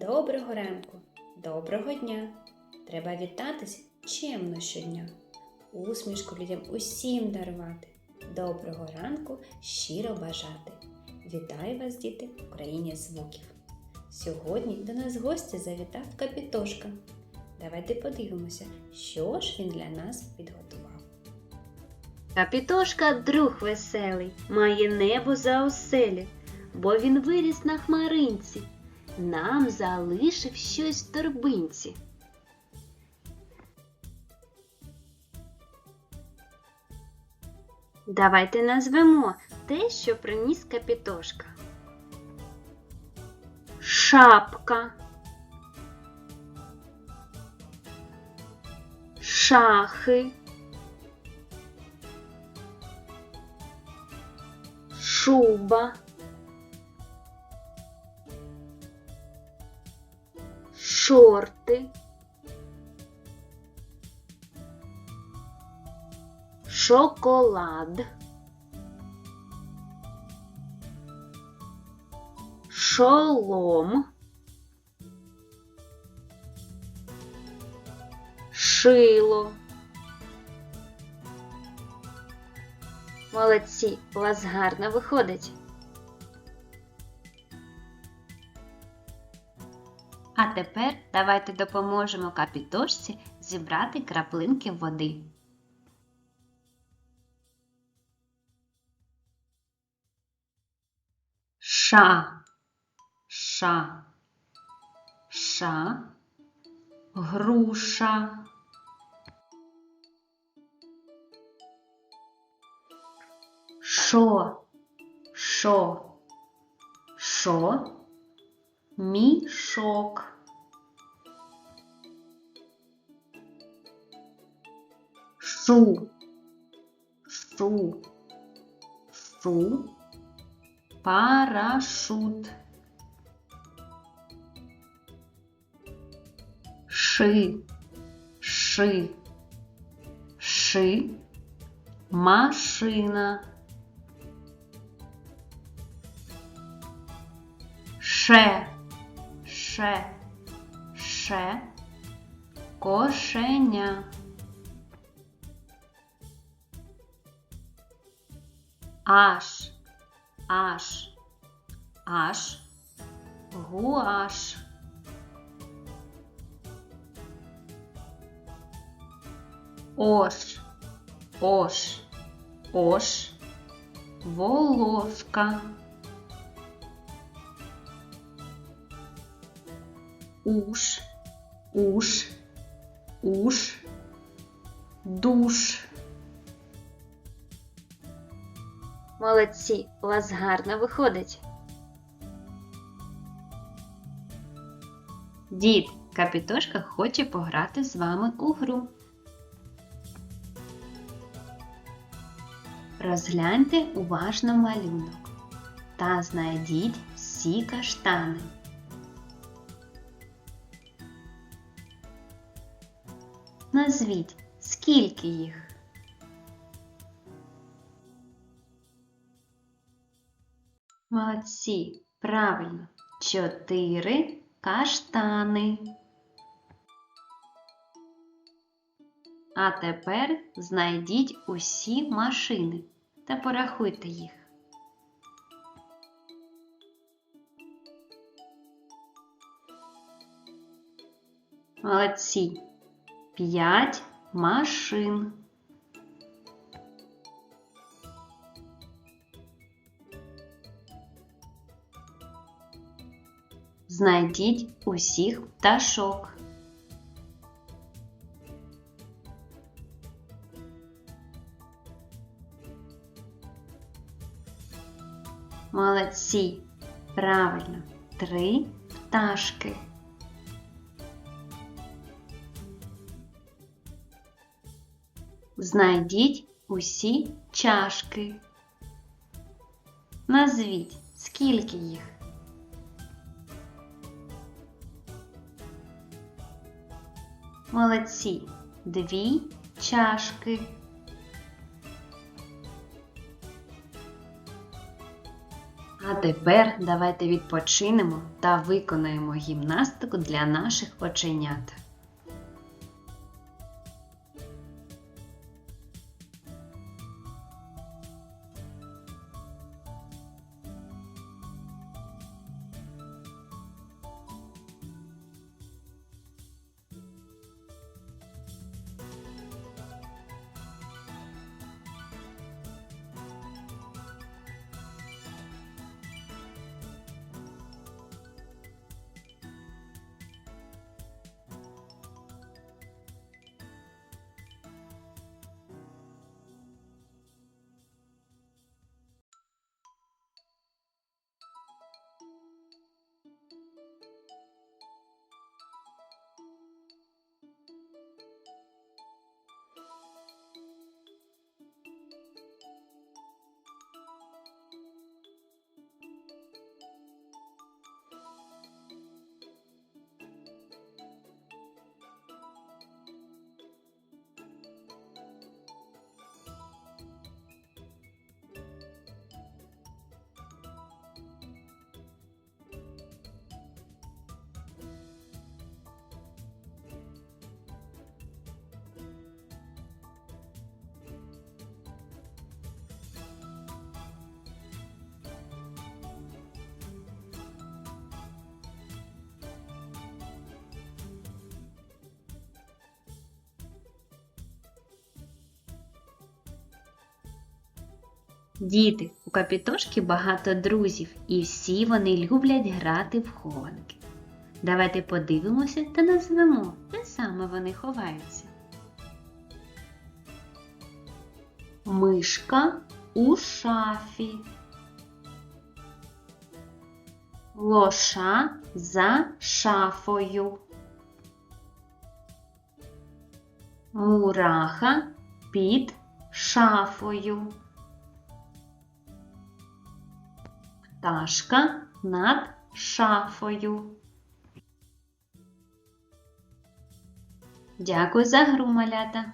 Доброго ранку, доброго дня. Треба вітатись чемно щодня. Усмішку людям усім дарувати. Доброго ранку щиро бажати. Вітаю вас, діти, в країні звуків. Сьогодні до нас гості завітав Капітошка. Давайте подивимося, що ж він для нас підготував. Капітошка друг веселий, має небо за оселі, бо він виріс на хмаринці, нам залишив щось в торбинці. Давайте назвемо те, що приніс Капітошка. Шапка. Шахи. шуба, шорти, шоколад, шолом, шило. Молодці, у вас гарно виходить. А тепер давайте допоможемо капітошці зібрати краплинки води. Ша, ша, ша, груша. Шо, шо, шо, мішок. Шу, шу, шу, парашут. Ши, ши, ши, машина. Ше, ше, ше, кошеня. Аш, аш, аш, гуаш. Ош, ош, ош, волошка. Уж, уж, уж, душ. Молодці, у вас гарно виходить. Дід, капітошка хоче пограти з вами у гру. Розгляньте уважно малюнок та знайдіть всі каштани. Назвіть, скільки їх? Молодці, правильно. Чотири каштани. А тепер знайдіть усі машини та порахуйте їх. Молодці. П'ять машин. Знайдіть усіх пташок. Молодці. Правильно. Три пташки. Знайдіть усі чашки. Назвіть, скільки їх. Молодці. Дві чашки. А тепер давайте відпочинемо та виконаємо гімнастику для наших оченят. Діти, у капітошки багато друзів, і всі вони люблять грати в хованки. Давайте подивимося та назвемо, де саме вони ховаються. Мишка у шафі. Лоша за шафою. Мураха під шафою. Пташка над шафою. Дякую за гру, малята.